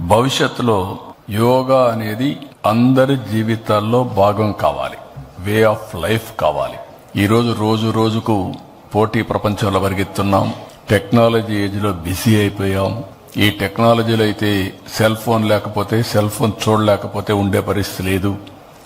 భవిష్యత్తులో యోగా అనేది అందరి జీవితాల్లో భాగం కావాలి. వే ఆఫ్ లైఫ్ కావాలి. ఈరోజు రోజు రోజుకు పోటీ ప్రపంచంలో పరిగెత్తున్నాం. టెక్నాలజీ ఏజ్లో బిజీ అయిపోయాం. ఈ టెక్నాలజీలో అయితే సెల్ ఫోన్ లేకపోతే సెల్ ఫోన్ చూడలేకపోతే ఉండే పరిస్థితి లేదు.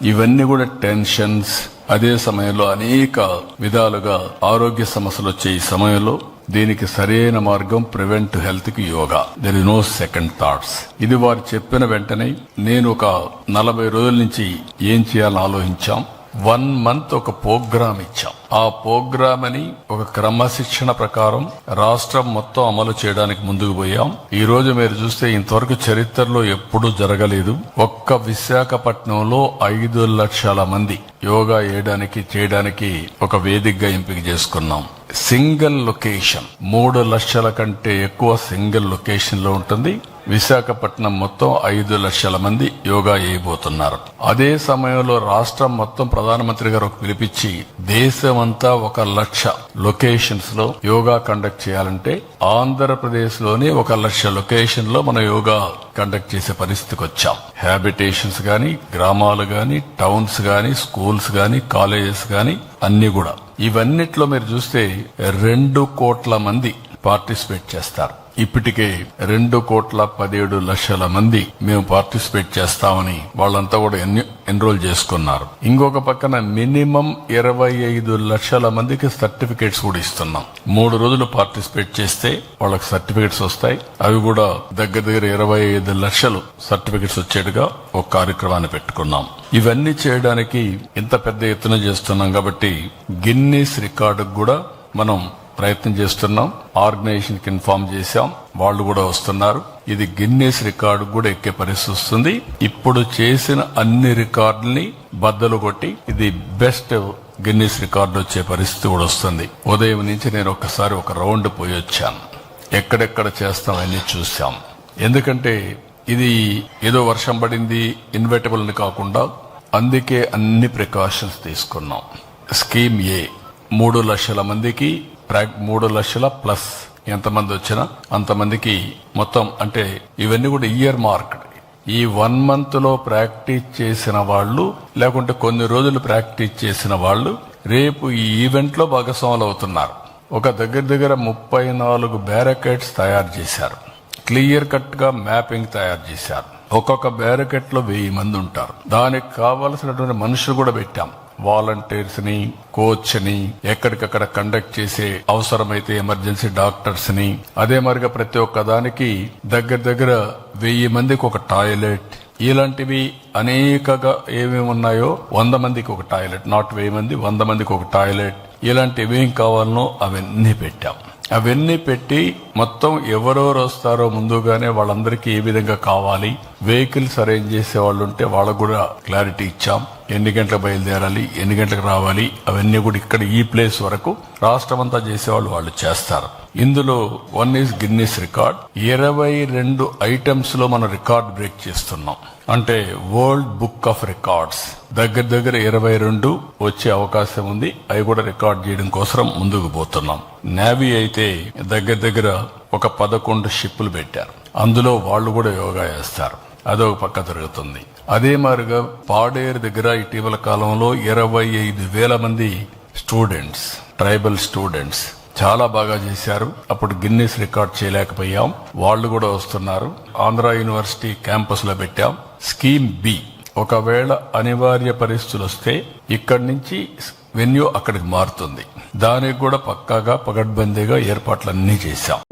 ఇవన్నీ కూడా టెన్షన్స్ అదే సమయంలో అనేక విధాలుగా ఆరోగ్య సమస్యలు వచ్చే ఈ సమయంలో దీనికి సరైన మార్గం ప్రివెంట్ హెల్త్కి yoga. There is no second thoughts ఇది వారు చెప్పిన వెంటనే నేను ఒక నలభై రోజుల నుంచి ఏం చేయాలని ఆలోచించాం. వన్ మంత్ ఒక ప్రోగ్రామ్ ఇచ్చాం. ఆ ప్రోగ్రామ్ అని ఒక క్రమశిక్షణ ప్రకారం రాష్ట్రం మొత్తం అమలు చేయడానికి ముందుకు పోయాం. ఈ రోజు మీరు చూస్తే ఇంతవరకు చరిత్రలో ఎప్పుడూ జరగలేదు. ఒక్క విశాఖపట్నంలో ఐదు లక్షల మంది యోగా వేయడానికి చేయడానికి ఒక వేదికగా ఎంపిక చేసుకున్నాం. సింగిల్ లొకేషన్ మూడు లక్షల కంటే ఎక్కువ సింగిల్ లొకేషన్లో ఉంటుంది. విశాఖపట్నం మొత్తం ఐదు లక్షల మంది యోగా చేయబోతున్నారు. అదే సమయంలో రాష్ట్రం మొత్తం ప్రధానమంత్రి గారు ఒక పిలిపించి దేశమంతా ఒక లక్ష లొకేషన్స్లో యోగా కండక్ట్ చేయాలంటే ఆంధ్రప్రదేశ్లోని ఒక లక్ష లొకేషన్లో మన యోగా కండక్ట్ చేసే పరిస్థితికి వచ్చాం. హ్యాబిటేషన్స్ గాని గ్రామాలు గాని టౌన్స్ గాని స్కూల్స్ గాని కాలేజెస్ గాని అన్ని కూడా. ఇవన్నిట్లో మీరు చూస్తే రెండు కోట్ల మంది పార్టిసిపేట్ చేస్తారు. ఇప్పటికే రెండు కోట్ల పదిహేడు లక్షల మంది మేము పార్టిసిపేట్ చేస్తామని వాళ్ళంతా కూడా ఎన్రోల్ చేసుకున్నారు. ఇంకొక పక్కన మినిమం ఇరవై ఐదు లక్షల మందికి సర్టిఫికేట్స్ కూడా ఇస్తున్నాం. మూడు రోజులు పార్టిసిపేట్ చేస్తే వాళ్ళకి సర్టిఫికేట్స్ వస్తాయి. అవి కూడా దగ్గర దగ్గర ఇరవై ఐదు లక్షలు సర్టిఫికేట్స్ వచ్చేట్టుగా ఒక కార్యక్రమాన్ని పెట్టుకున్నాం. ఇవన్నీ చేయడానికి ఇంత పెద్ద ఎత్తున చేస్తున్నాం కాబట్టి గిన్నీస్ రికార్డు కూడా మనం ప్రయత్నం చేస్తున్నాం. ఆర్గనైజేషన్కి ఇన్ఫార్మ్ చేశాం. వాళ్ళు కూడా వస్తున్నారు. ఇది గిన్నెస్ రికార్డు కూడా ఎక్కే పరిస్థితి వస్తుంది. ఇప్పుడు చేసిన అన్ని రికార్డుల్ని బద్దలు కొట్టి ఇది బెస్ట్ గిన్నెస్ రికార్డు వచ్చే పరిస్థితి కూడా వస్తుంది. ఉదయం నుంచి నేను ఒక్కసారి ఒక రౌండ్ పోయి వచ్చాను. ఎక్కడెక్కడ చేస్తాం చూసాం ఎందుకంటే ఇది ఏదో వర్షం పడింది ఇన్వెటబుల్ కాకుండా అందుకే అన్ని ప్రికాషన్స్ తీసుకున్నాం. స్కీమ్ ఏ మూడు లక్షల మందికి మూడు లక్షల ప్లస్ ఎంతమంది వచ్చినా అంతమందికి మొత్తం అంటే ఇవన్నీ కూడా ఇయర్ మార్క్ ఈ వన్ మంత్లో ప్రాక్టీస్ చేసిన వాళ్ళు లేకుంటే కొన్ని రోజులు ప్రాక్టీస్ చేసిన వాళ్ళు రేపు ఈ ఈవెంట్లో భాగస్వాములు అవుతున్నారు. ఒక దగ్గర దగ్గర ముప్పై నాలుగు బ్యారకెట్స్ తయారు చేశారు. క్లియర్ కట్గా మ్యాపింగ్ తయారు చేశారు. ఒక్కొక్క బ్యారకెట్లో వెయ్యి మంది ఉంటారు. దానికి కావలసినటువంటి మనుషులు కూడా పెట్టాం. వాలంటీర్స్ని కోచ్ని ఎక్కడికక్కడ కండక్ట్ చేసే అవసరమైతే ఎమర్జెన్సీ డాక్టర్స్ని. అదే మరిగా ప్రతి ఒక్క దానికి దగ్గర దగ్గర వెయ్యి మందికి ఒక టాయిలెట్ ఇలాంటివి అనేకగా ఏమేమి ఉన్నాయో వంద మందికి ఒక టాయిలెట్ నాట్ వెయ్యి మంది వంద మందికి ఒక టాయిలెట్ ఇలాంటివి ఏం కావాలనో అవన్నీ పెట్టాం. అవన్నీ పెట్టి మొత్తం ఎవరెవరు వస్తారో ముందుగానే వాళ్ళందరికీ ఏ విధంగా కావాలి? వెహికల్స్ అరేంజ్ చేసే వాళ్ళు ఉంటే వాళ్ళకు కూడా క్లారిటీ ఇచ్చాం. ఎన్ని గంటలకు బయలుదేరాలి ఎన్ని గంటలకు రావాలి అవన్నీ కూడా ఇక్కడ ఈ ప్లేస్ వరకు రాష్ట్రం అంతా చేసేవాళ్ళు వాళ్ళు చేస్తారు. ఇందులో వన్ ఈజ్ గిన్నీస్ రికార్డ్ ఇరవై రెండు ఐటమ్స్లో మనం రికార్డ్ బ్రేక్ చేస్తున్నాం. అంటే వరల్డ్ బుక్ ఆఫ్ రికార్డ్స్ దగ్గర దగ్గర ఇరవై రెండు వచ్చే అవకాశం ఉంది. అవి కూడా రికార్డ్ చేయడం కోసం ముందుకు పోతున్నాం. నేవీ అయితే దగ్గర దగ్గర ఒక పదకొండు షిప్పులు పెట్టారు. అందులో వాళ్ళు కూడా యోగా చేస్తారు. అదొక పక్క జరుగుతుంది అదే మారుగా పాడేరు దగ్గర ఇటీవల కాలంలో ఇరవై ఐదు వేల మంది స్టూడెంట్స్ ట్రైబల్ స్టూడెంట్స్ చాలా బాగా చేశారు. అప్పుడు గిన్నెస్ రికార్డ్ చేయలేకపోయాం. వాళ్ళు కూడా వస్తున్నారు. ఆంధ్ర యూనివర్సిటీ క్యాంపస్లో పెట్టాం. Scheme B. ఒకవేళ అనివార్య పరిస్థితులు వస్తే ఇక్కడి నుంచి వెన్యూ అక్కడికి మారుతుంది. దానికి కూడా పక్కాగా పగడ్బందీగా ఏర్పాట్లన్నీ చేశాం.